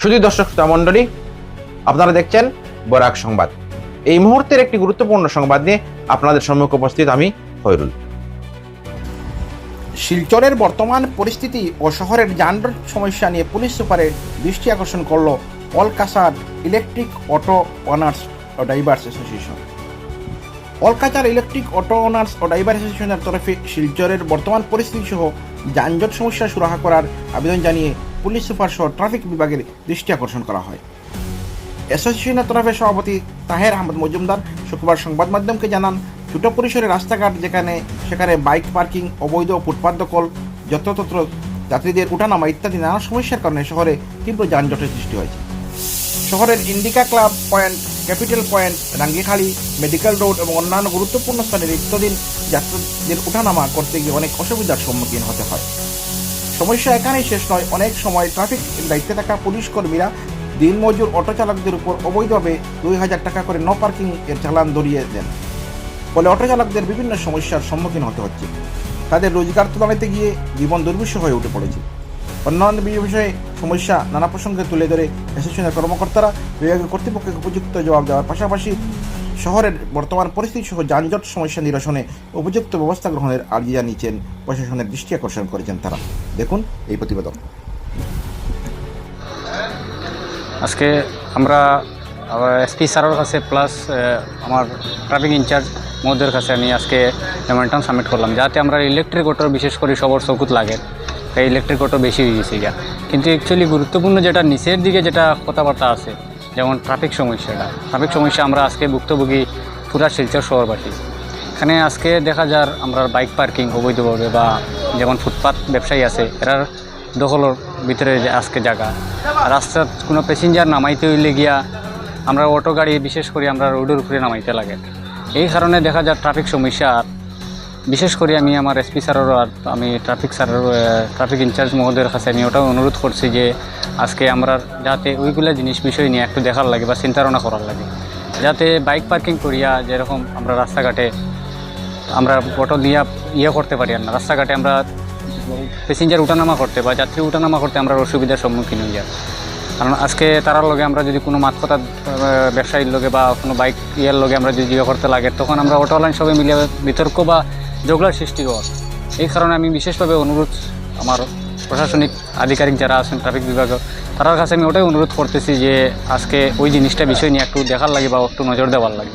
শুধু দর্শক শ্রোতা মণ্ডলী, আপনারা দেখছেন বরাক সংবাদ। এই মুহূর্তের একটি গুরুত্বপূর্ণ সংবাদ নিয়ে আপনাদের সম্মুখে উপস্থিত আমি খৈরুল শিলচরের বর্তমান পরিস্থিতি ও শহরের যানজট সমস্যা নিয়ে পুলিশ সুপারের দৃষ্টি আকর্ষণ করল অলকাসার ইলেকট্রিক অটো ওনার্স ও ড্রাইভার্স অ্যাসোসিয়েশন। অলকাচার ইলেকট্রিক অটো ওনার্স ও ড্রাইভার অ্যাসোসিয়েশনের তরফে শিলচরের বর্তমান পরিস্থিতি সহ যানজট সমস্যা সুরাহা করার আবেদন জানিয়ে পুলিশ সুপার সহ ট্রাফিক বিভাগের দৃষ্টি আকর্ষণ করা হয়। অ্যাসোসিয়েশনের তরফে সভাপতি তাহের আহমদ মজুমদার শুক্রবার সংবাদ মাধ্যমকে জানান, ছোট পরিসরে রাস্তাঘাট যেখানে, সেখানে বাইক পার্কিং, অবৈধ ফুটপাত দখল, যত্রতত্র যাত্রীদের উঠানামা ইত্যাদি নানা সমস্যার কারণে শহরে তীব্র যানজটের সৃষ্টি হয়েছে। শহরের Indica club point, capital point, Rangikhali, medical road এবং অন্যান্য গুরুত্বপূর্ণ স্থানে নিত্যদিন যাত্রীদের উঠানামা করতে গিয়ে অনেক অসুবিধার সম্মুখীন হতে হয়। সমস্যা এখানেই শেষ নয়। অনেক সময় ট্রাফিক দায়িত্বে থাকা পুলিশ কর্মীরা দিনমজুর অটো চালকদের উপর অবৈধভাবে দুই হাজার টাকা করে নো পার্কিং এর চালান ধরিয়ে দেন। ফলে অটো চালকদের বিভিন্ন সমস্যার সম্মুখীন হতে হচ্ছে। তাদের রোজগার তোলাতে গিয়ে জীবন দুর্বিষহ হয়ে উঠে পড়েছে। অন্যান্য বিষয়ে সমস্যা নানা প্রসঙ্গে তুলে ধরে অ্যাসোসিয়েশনের কর্মকর্তারা বিভাগীয় কর্তৃপক্ষকে উপযুক্ত জবাব দেওয়ার পাশাপাশি শহরের বর্তমান পরিস্থিতি সহ যানজট সমস্যা নিরসনে উপযুক্ত ব্যবস্থা গ্রহণের আর্জি জানিয়েছেন প্রশাসনের দৃষ্টি আকর্ষণ করেছেন তারা। দেখুন এই প্রতিবেদন। আজকে আমরা এসপি স্যারের কাছে প্লাস আমার ট্রাফিক ইনচার্জ মহোদয়ের কাছে আমি আজকে মেমোরেন্টাম সাবমিট করলাম। যাতে আমরা ইলেকট্রিক অটো বিশেষ করে সবার চকুত লাগে, তাই ইলেকট্রিক অটো বেশি হয়ে গেছে কিন্তু অ্যাকচুয়ালি গুরুত্বপূর্ণ যেটা নিচের দিকে যেটা কথাবার্তা আছে যেমন ট্রাফিক সমস্যাটা ট্রাফিক সমস্যা আমরা আজকে ভুক্তভোগী পুরা শিলচর শহরবাসী। এখানে আজকে দেখা যার আমরা বাইক পার্কিং অবৈধভাবে বা যেমন ফুটপাত ব্যবসায়ী আছে, এরার দখলের ভিতরে আজকে জায়গা। রাস্তার কোনো প্যাসেঞ্জার নামাইতে হইলে গিয়া আমরা অটো গাড়ি বিশেষ করে আমরা রোডের উপরে নামাইতে লাগে। এই কারণে দেখা যায় ট্রাফিক সমস্যা বিশেষ করে আমি আমার এসপি স্যারেরও আর আমি ট্রাফিক স্যারের ট্রাফিক ইনচার্জ মহোদয়ের কাছে আমি ওটাও অনুরোধ করছি যে আজকে আমরা যাতে ওইগুলা জিনিস বিষয় নিয়ে একটু দেখার লাগে বা চিন্তাধারণা করার লাগে। যাতে বাইক পার্কিং করিয়া যেরকম আমরা রাস্তাঘাটে আমরা অটো দিয়ে ইয়ে করতে পারি আর না, রাস্তাঘাটে আমরা প্যাসেঞ্জার উঠানামা করতে বা যাত্রী উঠানামা করতে আমরা অসুবিধার সম্মুখীন হই যাই কারণ আজকে তারার লগে আমরা যদি কোনো মাত কথা ব্যবসায়ীর লগে বা কোনো বাইক ইয়ের লগে আমরা যদি ইয়ে করতে লাগে, তখন আমরা অটো লাইন সবাই মিলে বিতর্ক বা ঝগড়ার সৃষ্টি হওয়ার এই কারণে আমি বিশেষভাবে অনুরোধ আমার প্রশাসনিক আধিকারিক যারা আছেন, ট্রাফিক বিভাগে তার কাছে আমি ওটাই অনুরোধ করতেছি যে আজকে ওই জিনিসটা বিষয় নিয়ে একটু দেখার লাগে বা একটু নজর দেওয়ার লাগে।